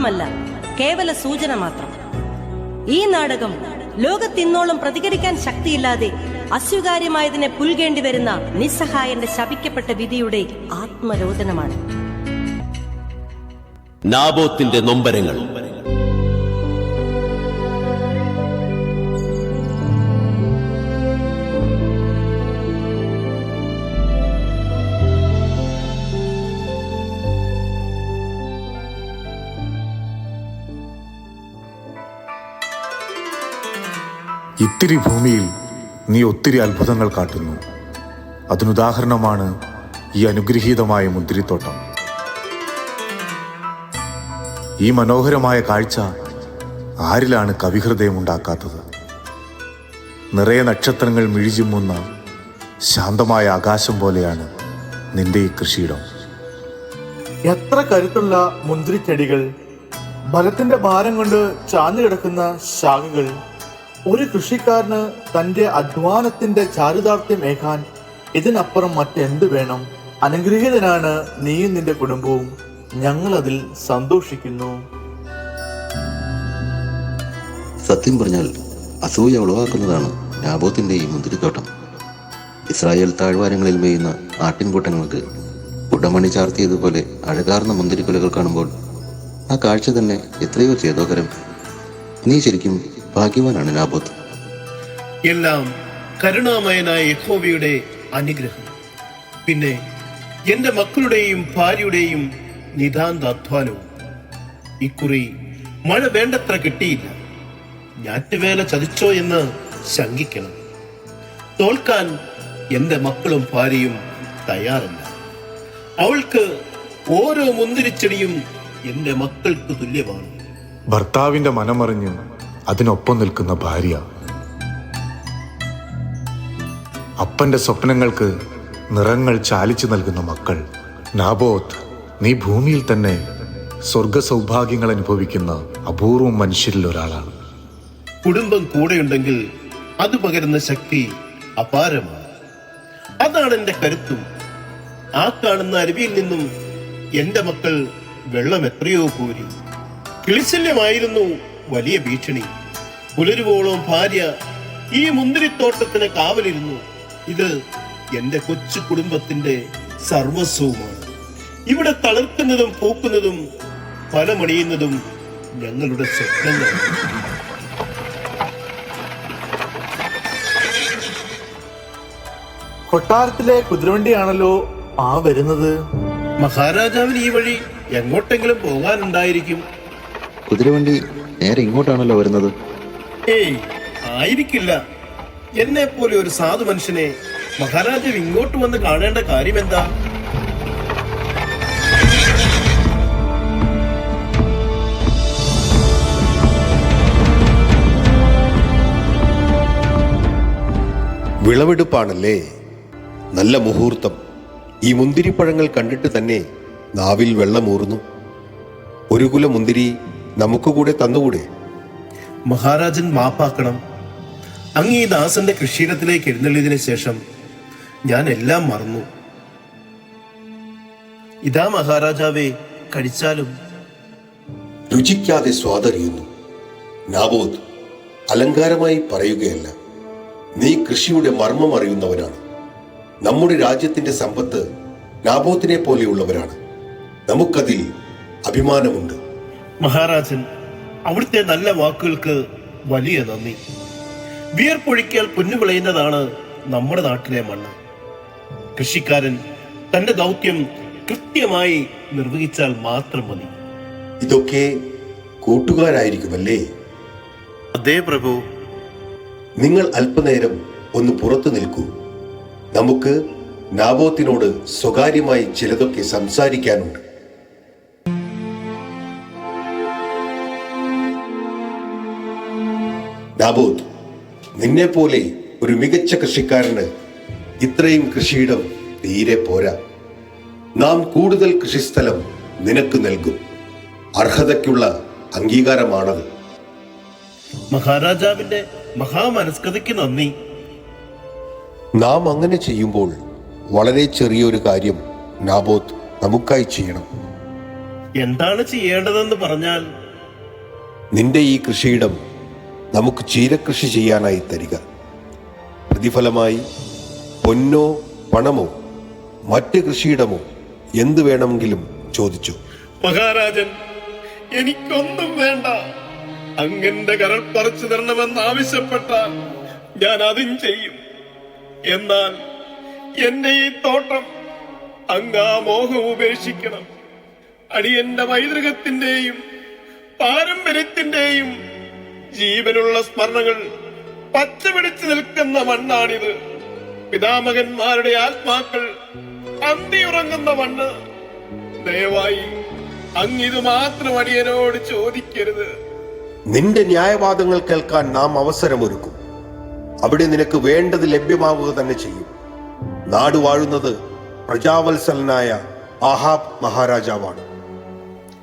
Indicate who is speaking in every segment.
Speaker 1: അർത്ഥമല്ല കേവല സൂചന മാത്രം. ഈ നാടകം ലോകത്തിന്നോളം പ്രതികരിക്കാൻ ശക്തിയില്ലാതെ അസ്വീകാര്യമായതിനെ പുൽകേണ്ടി വരുന്ന നിസ്സഹായന്റെ ശപിക്കപ്പെട്ട വിധിയുടെ ആത്മരോദനമാണ്
Speaker 2: നാബോത്തിന്റെ നൊമ്പരങ്ങൾ.
Speaker 3: ഇത്തിരി ഭൂമിയിൽ നീ ഒത്തിരി അത്ഭുതങ്ങൾ കാട്ടുന്നു. അതിനുദാഹരണമാണ് ഈ അനുഗ്രഹീതമായ മുന്തിരിത്തോട്ടം. ഈ മനോഹരമായ കാഴ്ച ആരിലാണ് കവിഹൃദയം ഉണ്ടാക്കാത്തത്? നിറയെ നക്ഷത്രങ്ങൾ മിഴിചുമ്മുന്ന ശാന്തമായ ആകാശം പോലെയാണ് നിന്റെ ഈ കൃഷിയിടം.
Speaker 4: എത്ര കരുത്തുള്ള മുന്തിരിച്ചെടികൾ ബലത്തിന്റെ ഭാരം കൊണ്ട് ചാഞ്ഞു കിടക്കുന്ന ശാഖകൾ. ഒരു കൃഷിക്കാരന് തന്റെ അധ്വാനത്തിന്റെ ചാരിതാർത്ഥ്യം ഏകാൻ ഇതിനപ്പുറം മറ്റെന്ത് വേണം? അനുഗ്രഹീതനാണ് നീയും നിന്റെ കുടുംബവും. ഞങ്ങൾ അതിൽ സന്തോഷിക്കുന്നു.
Speaker 5: സത്യം പറഞ്ഞാൽ അസൂയ ഉളവാക്കുന്നതാണ് നാബോത്തിന്റെ ഈ മുന്തിരിത്തോട്ടം. ഇസ്രായേൽ താഴ്വാരങ്ങളിൽ മേയുന്ന ആട്ടിൻകൂട്ടങ്ങൾക്ക് കുടമണി ചാർത്തിയതുപോലെ അഴകാർന്ന മുന്തിരിക്കുലകൾ കാണുമ്പോൾ ആ കാഴ്ച തന്നെ എത്രയോ ചേതോകരം നീ ശരിക്കും ഭാഗ്യവാനാണ് നാബോത്ത്
Speaker 6: എല്ലാം കരുണാമയനായ യഹോവയുടെ അനുഗ്രഹം. പിന്നെ എന്റെ മക്കളുടെയും ഭാര്യയുടെയും നിതാന്ത അധ്വാനവും ഇക്കുറി മഴ വേണ്ടത്ര കിട്ടിയില്ല. ഞാറ്റുവേല ചതിച്ചോ എന്ന് ശങ്കിക്കണം. തോൽക്കാൻ എന്റെ മക്കളും ഭാര്യയും തയ്യാറല്ല. അവൾക്ക് ഓരോ മുന്തിരിച്ചെടിയും എന്റെ മക്കൾക്ക് തുല്യമാണ്.
Speaker 3: ഭർത്താവിന്റെ മനമറിഞ്ഞ് അതിനൊപ്പം നിൽക്കുന്ന ഭാര്യ. അപ്പന്റെ സ്വപ്നങ്ങൾക്ക് നിറങ്ങൾ ചാലിച്ചു നൽകുന്ന മക്കൾ. നാബോത്ത് നീ ഭൂമിയിൽ തന്നെ സ്വർഗ സൗഭാഗ്യങ്ങൾ അനുഭവിക്കുന്ന അപൂർവം മനുഷ്യരിൽ ഒരാളാണ്.
Speaker 6: കുടുംബം കൂടെയുണ്ടെങ്കിൽ അത് പകരുന്ന ശക്തി അപാരമാണ്. അതാണ് എന്റെ കരുത്തും. ആ കാണുന്ന അരുവിയിൽ നിന്നും എന്റെ മക്കൾ വെള്ളം എത്രയോ കോരി. കിളിശല്യമായിരുന്നു വലിയ ഭീഷണി. പുലരുവോളം ഭാര്യ ഈ മുന്തിരിത്തോട്ടത്തിന് കാവലിരുന്നു. ഇത് എന്റെ കൊച്ചു കുടുംബത്തിന്റെ സർവസ്വവുമാണ്. ഇവിടെ തളിർക്കുന്നതും പൂക്കുന്നതും ഫലമണിയുന്നതും ഞങ്ങളുടെ സ്വപ്നങ്ങളാണ്.
Speaker 4: കൊട്ടാരത്തിലെ കുതിരവണ്ടിയാണല്ലോ ആ വരുന്നത്?
Speaker 6: മഹാരാജാവിന് ഈ വഴി എങ്ങോട്ടെങ്കിലും പോകാനുണ്ടായിരിക്കും.
Speaker 5: കുതിരവണ്ടി നേരെ ഇങ്ങോട്ടാണല്ലോ വരുന്നത്.
Speaker 6: ഏയ് ആയിരിക്കില്ല. എന്നെ പോലെ ഒരു സാധു മനുഷ്യനെ മഹാരാജാവ് ഇങ്ങോട്ട് വന്ന് കാണേണ്ട കാര്യം എന്താ
Speaker 7: വിളവെടുപ്പാണല്ലേ? നല്ല മുഹൂർത്തം. ഈ മുന്തിരിപ്പഴങ്ങൾ കണ്ടിട്ട് തന്നെ നാവിൽ വെള്ളമൂറുന്നു. ഒരു കുല മുന്തിരി നമുക്ക് കൂടെ തന്നുകൂടെ?
Speaker 6: മഹാരാജൻ മാപ്പാക്കണം. അങ്ങ് ഈ ദാസന്റെ കൃഷിയിടത്തിലേക്ക് എഴുന്നള്ളിയതിനു ശേഷം ഞാൻ എല്ലാം മറന്നു. ഇതാ മഹാരാജാവേ കഴിച്ചാലും.
Speaker 7: രുചിക്കാതെ സ്വാദറിയുന്നു. നാബോദ് അലങ്കാരമായി പറയുകയല്ല. നീ കൃഷിയുടെ മർമ്മം അറിയുന്നവനാണ്. നമ്മുടെ രാജ്യത്തിന്റെ സമ്പത്ത് നാബോത്തിനെ പോലെയുള്ളവരാണ്. നമുക്കതിൽ അഭിമാനമുണ്ട്.
Speaker 6: മഹാരാജൻ അവിടുത്തെ നല്ല വാക്കുകൾക്ക് വലിയ നന്ദി. വിയർപ്പൊഴിക്കാൽ പൊന്നു വിളയുന്നതാണ് നമ്മുടെ നാട്ടിലെ മണ്ണ്. കൃഷിക്കാരൻ തന്റെ ദൗത്യം കൃത്യമായി നിർവഹിച്ചാൽ മാത്രം മതി.
Speaker 7: ഇതൊക്കെ കൂട്ടുകാരായിരിക്കുമല്ലേ?
Speaker 6: അതേ പ്രഭു.
Speaker 7: നിങ്ങൾ അല്പനേരം ഒന്ന് പുറത്തു നിൽക്കൂ. നമുക്ക് നാബോത്തിനോട് സ്വകാര്യമായി ചിലതൊക്കെ സംസാരിക്കാനുണ്ട്. നാബോത്ത് നിന്നെ പോലെ ഒരു മികച്ച കൃഷിക്കാരന് ഇത്രയും കൃഷിയിടം തീരെ പോരാ. നാം കൂടുതൽ കൃഷിസ്ഥലം നിനക്ക് നൽകും. അർഹതയ്ക്കുള്ള അംഗീകാരമാണത്.
Speaker 6: മഹാരാജാവിന്റെ മഹാമനസ്കതയ്ക്ക് നന്ദി.
Speaker 7: നാം അങ്ങനെ ചെയ്യുമ്പോൾ വളരെ ചെറിയൊരു കാര്യം നാബോത്ത് നമുക്കായി ചെയ്യണം.
Speaker 6: എന്താണ് ചെയ്യേണ്ടതെന്ന് പറഞ്ഞാൽ
Speaker 7: നിന്റെ ഈ കൃഷിയിടം നമുക്ക് ചീരകൃഷി ചെയ്യാനായി തരിക. പ്രതിഫലമായി പൊന്നോ പണമോ മറ്റ് കൃഷിയിടമോ എന്തു വേണമെങ്കിലും ചോദിച്ചു.
Speaker 6: മഹാരാജൻ എനിക്കൊന്നും വേണ്ട. അങ്ങന്റെ കരൾ പറിച്ചു തരണമെന്ന് ആവശ്യപ്പെട്ടാൽ ഞാൻ അതും ചെയ്യും. എന്നാൽ എന്റെ ഈ തോട്ടം അങ്ങ് ആ മോഹം ഉപേക്ഷിക്കണം. അടിയന്റെ പൈതൃകത്തിന്റെയും പാരമ്പര്യത്തിന്റെയും ജീവനുള്ള സ്മരണകൾ പച്ചപിടിച്ചു നിൽക്കുന്ന മണ്ണാണിത്. പിതാമകന്മാരുടെ ആത്മാക്കൾ അന്തിയുറങ്ങുന്ന മണ്ണ്. ദയവായി അങ്ങിത് മാത്രം അടിയനോട് ചോദിക്കരുത്.
Speaker 7: നിന്റെ ന്യായവാദങ്ങൾ കേൾക്കാൻ നാം അവസരമൊരുക്കും. അവിടെ നിനക്ക് വേണ്ടത് ലഭ്യമാവുക തന്നെ ചെയ്യും. നാട് വാഴുന്നത് പ്രജാവത്സലനായ ആഹാബ് മഹാരാജാവാണ്.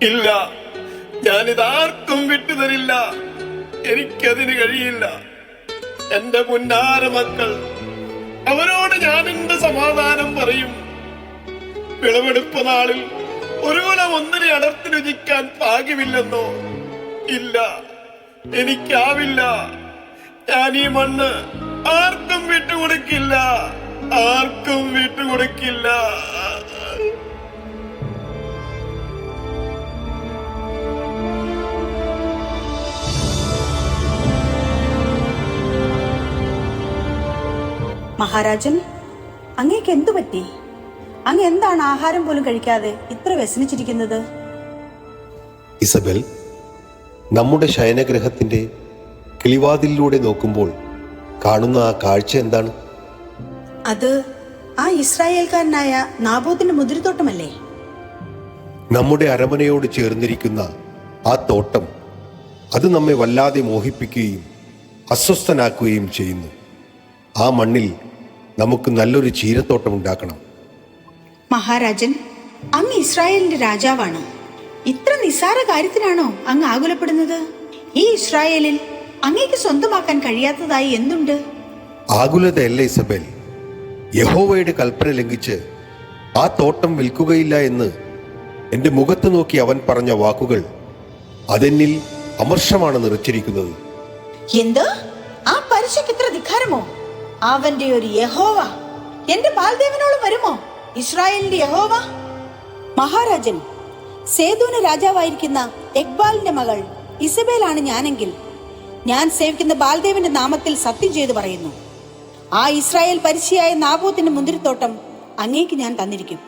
Speaker 6: ഇല്ല ഞാനിതാർക്കും വിട്ടുതരില്ല. എനിക്കതിന് കഴിയില്ല. എന്റെ പുന്നാര മക്കൾ അവരോട് ഞാൻ എന്റെ സമാധാനം പറയും? വിളവെടുപ്പ് നാളിൽ ഒരു കുലം ഒന്നിനെ അടർത്തി രുചിക്കാൻ പാകിവില്ലെന്നോ ഇല്ല എനിക്കാവില്ല. ഞാൻ ഈ മണ്ണ് ആർക്കും വിട്ടുകൊടുക്കില്ല ആർക്കും വിട്ടുകൊടുക്കില്ല.
Speaker 8: മഹാരാജൻ അങ്ങേക്ക് എന്തു പറ്റി? അങ്ങ് എന്താണ് ആഹാരം പോലും കഴിക്കാതെ ഇത്ര വ്യസനിച്ചിരിക്കുന്നത്?
Speaker 7: ഇസബൽ നമ്മുടെ ശയനഗ്രഹത്തിന്റെ കിളിവാതിലൂടെ നോക്കുമ്പോൾ കാണുന്ന ആ കാഴ്ച എന്താണ്?
Speaker 8: അത് ആ ഇസ്രായേൽക്കാരനായ നാബോത്തിന്റെ മുതിരിത്തോട്ടമല്ലേ
Speaker 7: നമ്മുടെ അരമനയോട് ചേർന്നിരിക്കുന്ന ആ തോട്ടം അത് നമ്മെ വല്ലാതെ മോഹിപ്പിക്കുകയും അസ്വസ്ഥനാക്കുകയും ചെയ്യുന്നു. ആ മണ്ണിൽ നമുക്ക് നല്ലൊരു ചീരത്തോട്ടം ഉണ്ടാക്കണം.
Speaker 8: മഹാരാജൻ അങ്ങ് ഇസ്രായേലിന്റെ രാജാവാണ്. ഇത്ര നിസ്സാര കാര്യത്തിനാണോ അങ്ങ് ആകുലപ്പെടുന്നത്? ഈ ഇസ്രായേലിൽ അങ്ങേക്ക് സ്വന്തമാക്കാൻ കഴിയാത്തതായി എന്തുണ്ട്?
Speaker 7: ആകുലതയല്ല ഇസബേൽ? യഹോവയുടെ കൽപ്പന ലംഘിച്ച് ആ തോട്ടം വിൽക്കുകയില്ല എന്ന് എന്റെ മുഖത്ത് നോക്കി അവൻ പറഞ്ഞ വാക്കുകൾ അതെന്നിൽ അമർഷമാണ് നിറച്ചിരിക്കുന്നത്.
Speaker 8: എന്ത്? ആ പരീക്ഷയ്ക്ക് ഇത്ര ധിക്കാരമോ? അവന്റെ ഒരു യഹോവ. എന്റെ ബാൽദേവനോളം വരുമോ? ഇസ്രായേലിന്റെ യഹോവ? മഹാരാജൻ സേതുവിന് രാജാവായിരിക്കുന്ന എക്ബാലിന്റെ മകൾ ഇസബേലാണ് ഞാനെങ്കിൽ. ഞാൻ സേവിക്കുന്ന ബാൽദേവിന്റെ നാമത്തിൽ സത്യം ചെയ്തു പറയുന്നു. ആ ഇസ്രായേൽ പരിശിയായ നാബോത്തിന്റെ മുന്തിരിത്തോട്ടം അങ്ങേക്ക് ഞാൻ തന്നിരിക്കും.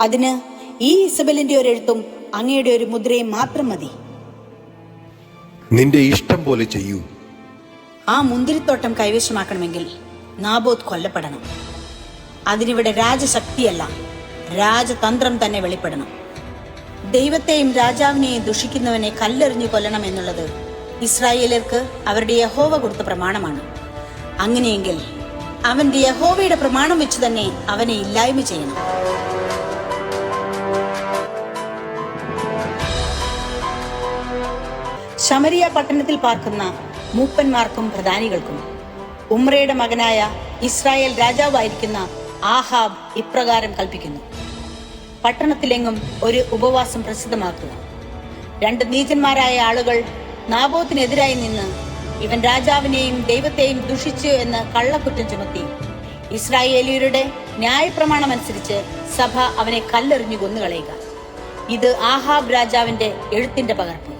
Speaker 8: അതിന് ഈ ഇസബലിന്റെ ഒരു എഴുത്തും അങ്ങയുടെ ഒരു മുദ്രയും മാത്രം മതി.
Speaker 7: നിന്റെ ഇഷ്ടം പോലെ ചെയ്യൂ.
Speaker 8: ആ മുന്തിരിത്തോട്ടം കൈവശമാക്കണമെങ്കിൽ നാബോത്ത് കൊല്ലപ്പെടണം. അതിനിവിടെ രാജശക്തിയല്ല രാജതന്ത്രം തന്നെ വെളിപ്പെടണം. ദൈവത്തെയും രാജാവിനെയും ദുഷിക്കുന്നവനെ കല്ലെറിഞ്ഞു കൊല്ലണം എന്നുള്ളത് ഇസ്രായേലർക്ക് അവരുടെ യഹോവ കൊടുത്ത പ്രമാണമാണ്. അങ്ങനെയെങ്കിൽ അവന്റെ യഹോവയുടെ പ്രമാണം വെച്ച് തന്നെ അവനെ ഇല്ലായ്മ ചെയ്യണം. ശമരിയ പട്ടണത്തിൽ പാർക്കുന്ന മൂപ്പന്മാർക്കും പ്രധാനികൾക്കും ഉമ്രയുടെ മകനായ ഇസ്രായേൽ രാജാവായിരിക്കുന്ന ആഹാബ് ഇപ്രകാരം കൽപ്പിക്കുന്നു. പട്ടണത്തിലെങ്ങും ഒരു ഉപവാസം പ്രസിദ്ധമാക്കുക. രണ്ട് നീചന്മാരായ ആളുകൾ നാബോത്തിനെതിരായി നിന്ന് ഇവൻ രാജാവിനെയും ദൈവത്തെയും ദുഷിച്ചു എന്ന് കള്ളക്കുറ്റം ചുമത്തി. ഇസ്രായേലിയരുടെ ന്യായപ്രമാണം അനുസരിച്ച് സഭ അവനെ കല്ലെറിഞ്ഞു കൊന്നുകളയുക. ഇത് ആഹാബ് രാജാവിന്റെ എഴുത്തിന്റെ പകർപ്പ്.